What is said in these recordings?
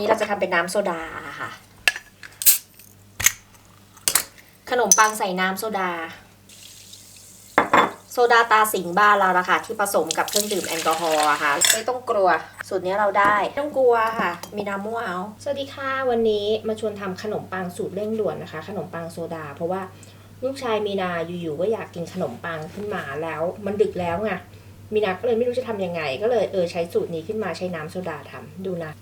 นี้เราจะทำเป็นน้ำโซดาค่ะ ขนมปังใส่น้ำโซดา โซดาตาสิงบ้านเราละค่ะ ที่ผสมกับเครื่องดื่มแอลกอฮอล์ค่ะ ไม่ต้องกลัว สูตรนี้เราได้ไม่ต้องกลัวค่ะ มีน้ำมั่วเอาสวัสดีค่ะ วันนี้มาชวนทำขนมปังสูตรเร่งด่วนนะคะ ขนมปังโซดา เพราะว่าลูกชายมีนาอยู่ๆก็อยากกินขนมปังขึ้นมาแล้ว มันดึกแล้วไงมีนาก็เลยไม่รู้จะทำยังไง ก็เลยเออใช้สูตรนี้ขึ้นมาใช้น้ำโซดาทำดูนะ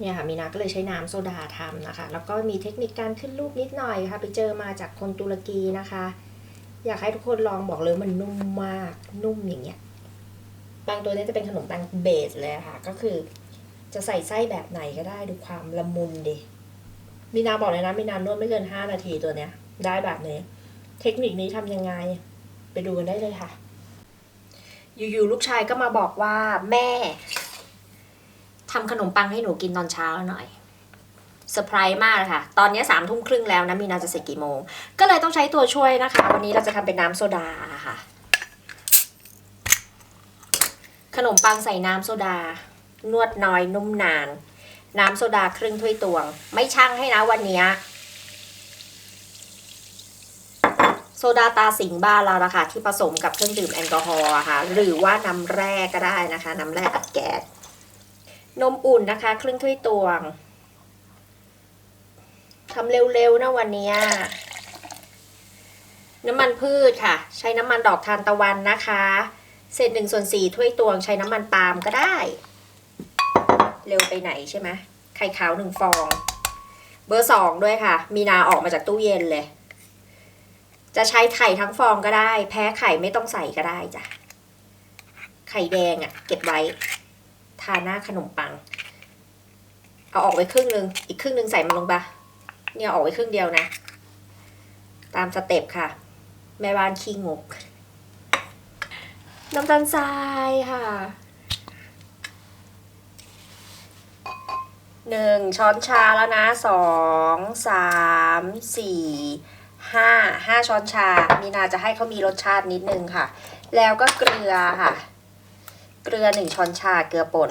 เนี่ยค่ะมีนาก็เลยใช้น้ำโซดาทำนะคะ แล้วก็มีเทคนิคการขึ้นรูปนิดหน่อยค่ะ ไปเจอมาจากคนตุรกีนะคะ อยากให้ทุกคนลองบอกเลยมันนุ่มมากนุ่มอย่างเงี้ยบางตัวเนี้จะเป็นขนมปังเบสเลยค่ะ ก็คือ จะใส่ไส้แบบไหนก็ได้ดูความละมุนดิมีนาบอกเลยนะมีนานวดไม่เกินห้านาทีตัวเนี้ย ได้แบบนี้ เทคนิคนี้ทำยังไง ไปดูกันได้เลยค่ะ อยู่ๆลูกชายก็มาบอกว่าแม่ ทำขนมปังให้หนูกินตอนเช้าหน่อยเซอร์ไพรส์มากเลยค่ะ ตอนนี้สามทุ่มครึ่งแล้วนะ มีนาจะเสร็จกี่โมง ก็เลยต้องใช้ตัวช่วยนะคะ วันนี้เราจะทำเป็นน้ำโซดาค่ะ ขนมปังใส่น้ำโซดา นวดน้อยนุ่มนาน น้ำโซดาครึ่งถ้วยตวง ไม่ชั่งให้นะวันนี้ โซดาตาสิงบ้านเราละค่ะที่ผสมกับเครื่องดื่มแอลกอฮอล์ค่ะ หรือว่าน้ำแร่ก็ได้นะคะ น้ำแร่อัดแก๊ส นมอุ่นนะคะครึ่งถ้วยตวงทำเร็วๆนะวันนี้น้ำมันพืชค่ะ ใช้น้ำมันดอกทานตะวันนะคะ เศษหนึ่งส่วนสี่ถ้วยตวงใช้น้ำมันปาล์มก็ได้ เร็วไปไหนใช่ไหมไข่ขาวหนึ่งฟอง เบอร์สองด้วยค่ะ มีนาออกมาจากตู้เย็นเลย จะใช้ไข่ทั้งฟองก็ได้ แพ้ไข่ไม่ต้องใส่ก็ได้จ้ะไข่แดงอะ่ะ เก็บไว้าหน้าขนมปัง เอาออกไว้ครึ่งหนึ่งอีกครึ่งหนึ่งใส่มันลงไปเนี่ยอออกไว้ครึ่งเดียวนะ ตามสเต็ปค่ะ แม่บ้านขี้งก น้ำตาลทรายค่ะหนึ่งช้อนชาแล้วนะสองสามสี่ห้าห้าช้อนชา มีนาจะให้เขามีรสชาตินิดนึงค่ะ แล้วก็เกลือค่ะ เกลือหนึ่งช้อนชาเกลือป่น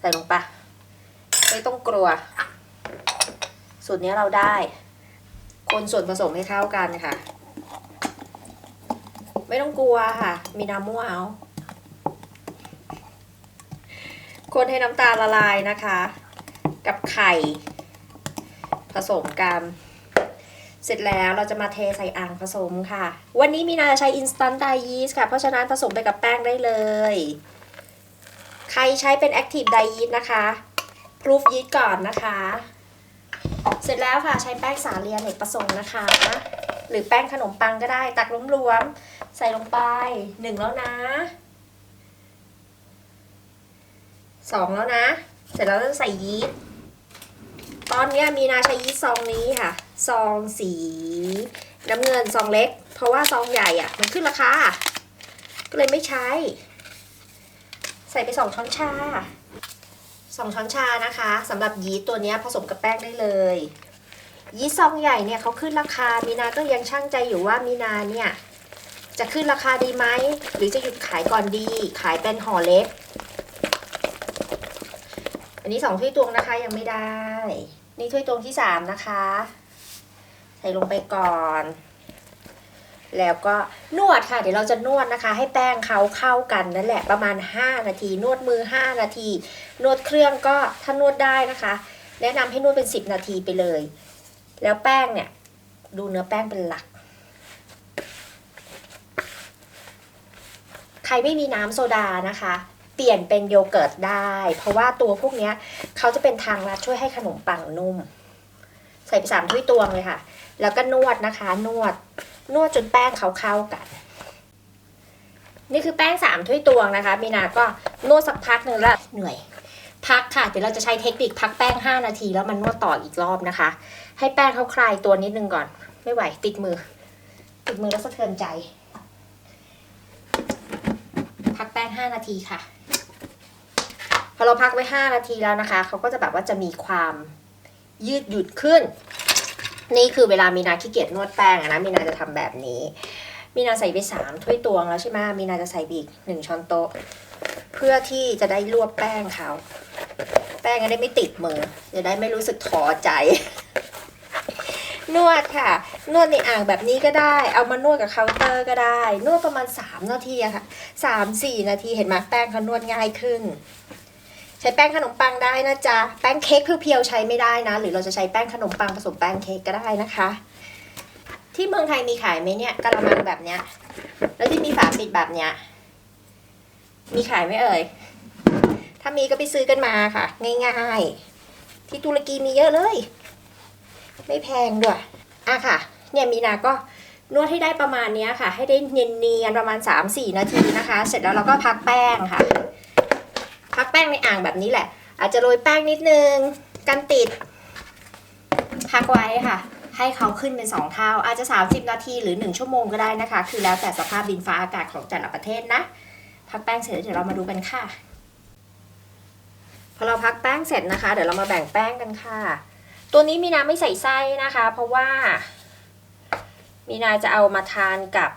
ใส่ลงไปไม่ต้องกลัว สูตรนี้เราได้ คนส่วนผสมให้เข้ากันค่ะ ไม่ต้องกลัวค่ะ มีน้ำมั่วเอา คนให้น้ำตาลละลายนะคะ กับไข่ ผสมกัน เสร็จแล้วเราจะมาเทใส่อ่างผสมค่ะ วันนี้มีนาจะใช้ instant dye yeast ค่ะ เพราะฉะนั้นผสมไปกับแป้งได้เลย ใครใช้เป็น active dye yeast นะคะ proof yeast ก่อนนะคะ เสร็จแล้วค่ะใช้แป้งสาลีอเนกประสงค์นะคะ หรือแป้งขนมปังก็ได้ ตักรวมๆใส่ลงไปหนึ่งแล้วนะสองแล้วนะ เสร็จแล้วเราใส่ยีสต์ ตอนนี้มีนาใช้ยีซองนี้ค่ะ ซองสีน้ำเงินซองเล็ก เพราะว่าซองใหญ่อะ่ะ มันขึ้นราคา ก็เลยไม่ใช้ ใส่ไปสองช้อนชาสองช้อนชานะคะสำหรับยีสตัวนี้ผสมกับแป้งได้เลย ยีสซองใหญ่เนี่ยเขาขึ้นราคา มีนาก็ยังช่างใจอยู่ว่ามีนาเนี่ยจะขึ้นราคาดีไหม หรือจะหยุดขายก่อนดี ขายเป็นห่อเล็ก อันนี้สองถ้วยตวงนะคะยังไม่ได้ นี่ถ้วยตวงที่สามนะคะ ใส่ลงไปก่อน แล้วก็นวดค่ะ เดี๋ยวเราจะนวดนะคะ ให้แป้งเขาเข้ากันนั่นแหละประมาณ 5 นาที นวดมือ 5 นาที นวดเครื่องก็ถ้านวดได้นะคะ แนะนำให้นวดเป็น 10 นาทีไปเลย แล้วแป้งเนี่ย ดูเนื้อแป้งเป็นหลักใครไม่มีน้ำโซดานะคะ เปลี่ยนเป็นโยเกิร์ตได้ เพราะว่าตัวพวกเนี้ยเขาจะเป็นทางลัดช่วยให้ขนมปังนุ่ม ใส่ไปสามถ้วยตวงเลยค่ะ แล้วก็นวดนะคะ นวด นวดจนแป้งเขาเข้ากัน นี่คือแป้งสามถ้วยตวงนะคะมีนาก็นวดสักพักหนึ่งแล้วเหนื่อย พักค่ะ เดี๋ยวเราจะใช้เทคนิคพักแป้ง 5 นาที แล้วมันนวดต่ออีกรอบนะคะ ให้แป้งเขาคลายตัวนิดนึงก่อน ไม่ไหวติดมือ ติดมือแล้วสะเทือนใจ พักแป้ง 5 นาทีค่ะ พอเราพักไว้ 5 นาทีแล้วนะคะ เขาก็จะแบบว่าจะมีความยืดหยุ่นขึ้น นี่คือเวลามีนาขี้เกียจนวดแป้งนะมีนาจะทำแบบนี้ มีนาใส่ไป3ถ้วยตวงแล้วใช่ไหมมีนาจะใส่บีกหนึ่งช้อนโต๊ะ เพื่อที่จะได้รวบแป้งเขา แป้งจะได้ไม่ติดมือ จะได้ไม่รู้สึกท้อใจ นวดค่ะ นวดในอ่างแบบนี้ก็ได้ เอามานวดกับเคาน์เตอร์ก็ได้ นวดประมาณ 3 นาทีอะค่ะ 3-4 นาทีเห็นไหมแป้งเขานวดง่ายขึ้น ใช้แป้งขนมปังได้นะจ๊ะ แป้งเค้กเพียวๆใช้ไม่ได้นะ หรือเราจะใช้แป้งขนมปังผสมแป้งเค้กก็ได้นะคะ ที่เมืองไทยมีขายไหมเนี่ยกะละมังแบบเนี้ย แล้วที่มีฝาปิดแบบเนี้ย มีขายไหมเอ่ย ถ้ามีก็ไปซื้อกันมาค่ะ ง่ายๆ ที่ตุรกีมีเยอะเลย ไม่แพงด้วยอะค่ะ เนี่ยมีนาก็นวดให้ได้ประมาณนี้ค่ะ ให้ได้เนียนๆประมาณ 3-4 นาทีนะคะ เสร็จแล้วเราก็พักแป้งค่ะ พักแป้งในอ่างแบบนี้แหละ อาจจะโรยแป้งนิดนึงกันติด พักไว้ค่ะ ให้เขาขึ้นเป็น 2 เท่า อาจจะ 30 นาทีหรือ 1 ชั่วโมงก็ได้นะคะ คือแล้วแต่สภาพดินฟ้าอากาศของแต่ละประเทศนะ พักแป้งเสร็จเดี๋ยวเรามาดูกันค่ะ พอเราพักแป้งเสร็จนะคะ เดี๋ยวเรามาแบ่งแป้งกันค่ะ ตัวนี้มีนาไม่ใส่ไส้นะคะ เพราะว่า มีนาจะเอามาทานกับ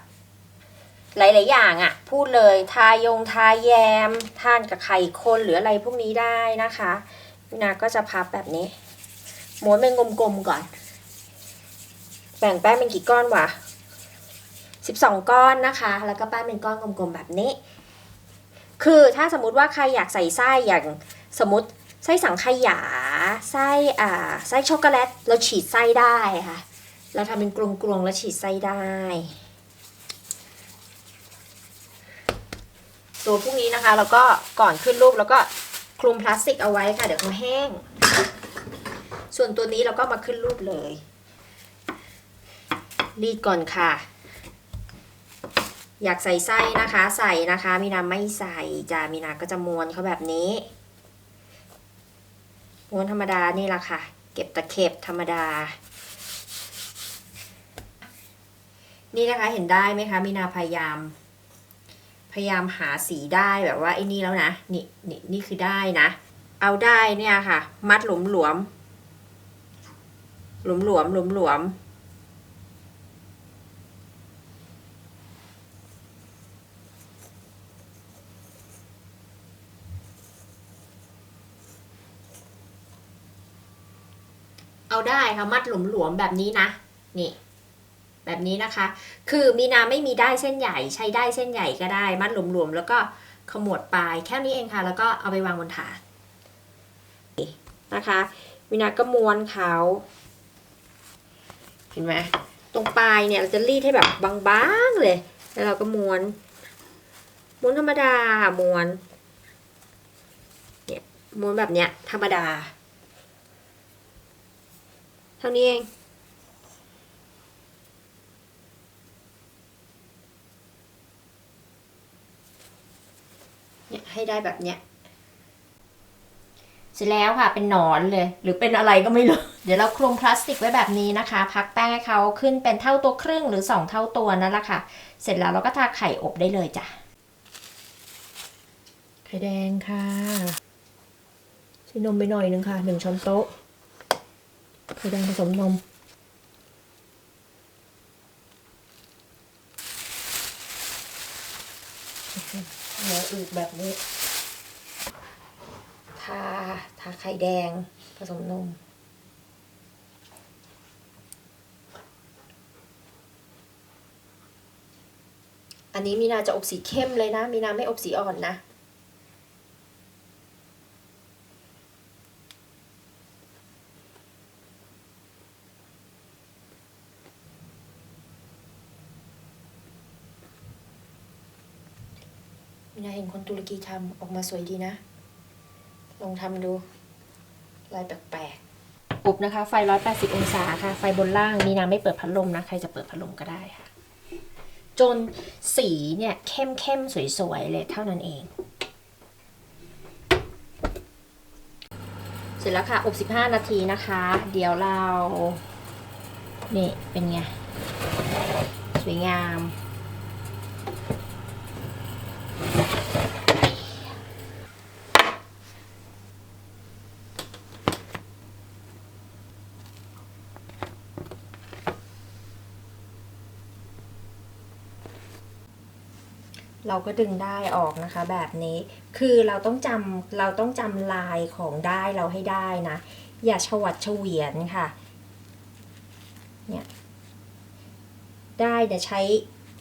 หลาย ๆ อย่างอะ่ะ พูดเลยทายงทาแยม ทานกับไข่คนหรืออะไรพวกนี้ได้นะคะ มีนาก็จะพับแบบนี้ม้วนเป็นกลม ๆ ก่อน แบ่งแป้งเป็นกี่ก้อนวะ12ก้อนนะคะ แล้วก็แป้งเป็นก้อนกลม ๆ แบบนี้ คือถ้าสมมติว่าใครอยากใส่ไส้อย่างสมมติ ไส้สังขยา ไส้อ่าไส้ช็อกโกแลต เราฉีดไส้ได้ค่ะ เราทำเป็นกลวงๆแล้วฉีดไส้ได้ ตัวพวกนี้นะคะแล้วก็ก่อนขึ้นรูปแล้วก็คลุมพลาสติกเอาไว้ค่ะ เดี๋ยวเขาแห้ง ส่วนตัวนี้เราก็มาขึ้นรูปเลย รีดก่อนค่ะ อยากใส่ไส้นะคะ ใส่นะคะ มีนาไม่ใส่จ้ามีนาก็จะม้วนเขาแบบนี้ ม้วนธรรมดานี่แหละค่ะ เก็บตะเข็บธรรมดา นี่นะคะเห็นได้ไหมคะมีนาพยายาม พยายามหาสีได้แบบว่าไอ้นี่แล้วนะนี่นี่นี่คือได้นะ เอาได้เนี่ยค่ะ มัดหลวมหลวมหลวมหลวมหลวมหลวม เอาได้ค่ะมัดหลวมหลวมแบบนี้นะ นี่แบบนี้นะคะ คือมีนาไม่มีได้เส้นใหญ่ใช้ได้เส้นใหญ่ก็ได้ มัดหลวมๆแล้วก็ขมวดปลายแค่นี้เองค่ะ แล้วก็เอาไปวางบนถาดนะคะมีนาก็ม้วนเขาเห็นไหมตรงปลายเนี่ยเราจะรีดให้แบบบางๆเลย แล้วเราก็ม้วน ม้วนธรรมดาม้วนเนี่ยม้วนแบบเนี้ยธรรมดา เท่านี้เอง เนี่ยให้ได้แบบเนี้ยเสร็จแล้วค่ะเป็นหนอนเลย หรือเป็นอะไรก็ไม่รู้ เดี๋ยวเราคลุมพลาสติกไว้แบบนี้นะคะ พักแป้งให้เขาขึ้นเป็นเท่าตัวครึ่งหรือ 2 เท่าตัวนั่นแหละค่ะ เสร็จแล้วเราก็ทาไข่อบได้เลยจ้ะ ไข่แดงค่ะใส่นมไปหน่อยนึงค่ะหนึ่งช้อนโต๊ะ ไข่แดงผสมนมเนื้ออืดแบบนี้ ทา ทาไข่แดงผสมนม อันนี้มีนาจะอบสีเข้มเลยนะ มีนาไม่อบสีอ่อนนะ นาเห็นคนตุรกีทำออกมาสวยดีนะ ลองทำดู ลายแปลกๆอบนะคะ ไฟ 180 องศาค่ะ ไฟบนล่าง มีนาไม่เปิดพัดลมนะ ใครจะเปิดพัดลมก็ได้ค่ะ จนสีเนี่ยเข้มเข้มๆสวยๆ เลยเท่านั้นเอง เสร็จแล้วค่ะ อบ 15 นาทีนะคะ เดี๋ยวเรา นี่ เป็นไง สวยงาม เราก็ดึงได้ออกนะคะแบบนี้ คือเราต้องจำเราต้องจำลายของได้เราให้ได้นะ อย่าฉวัดเฉวียนค่ะ เนี่ย ได้เดี๋ยวใช้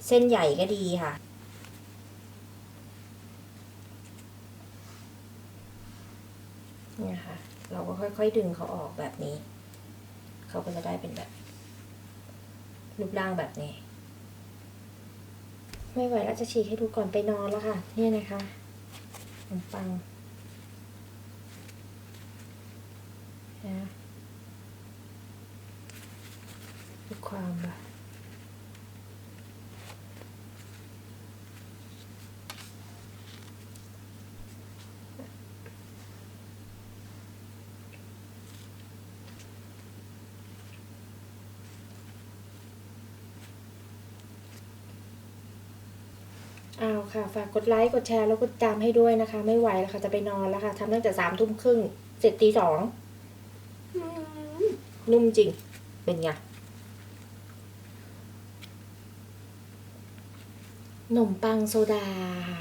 เส้นใหญ่ก็ดีค่ะ เนี่ยค่ะ เราก็ค่อยๆดึงเขาออกแบบนี้ เขาก็จะได้เป็นแบบ รูปร่างแบบนี้ ไม่ไหวแล้วจะฉีกให้ดูก่อนไปนอนแล้วค่ะ เนี่ยนะคะขนมปังนะดูความแบบ เอาค่ะ ฝากกดไลค์กดแชร์แล้วกดติดตามให้ด้วยนะคะ ไม่ไหวแล้วค่ะ จะไปนอนแล้วค่ะทำตั้งแต่สามทุ่มครึ่งเสร็จตีสองอืมนุ่มจริง เป็นไงขนมปังโซดาค่ะ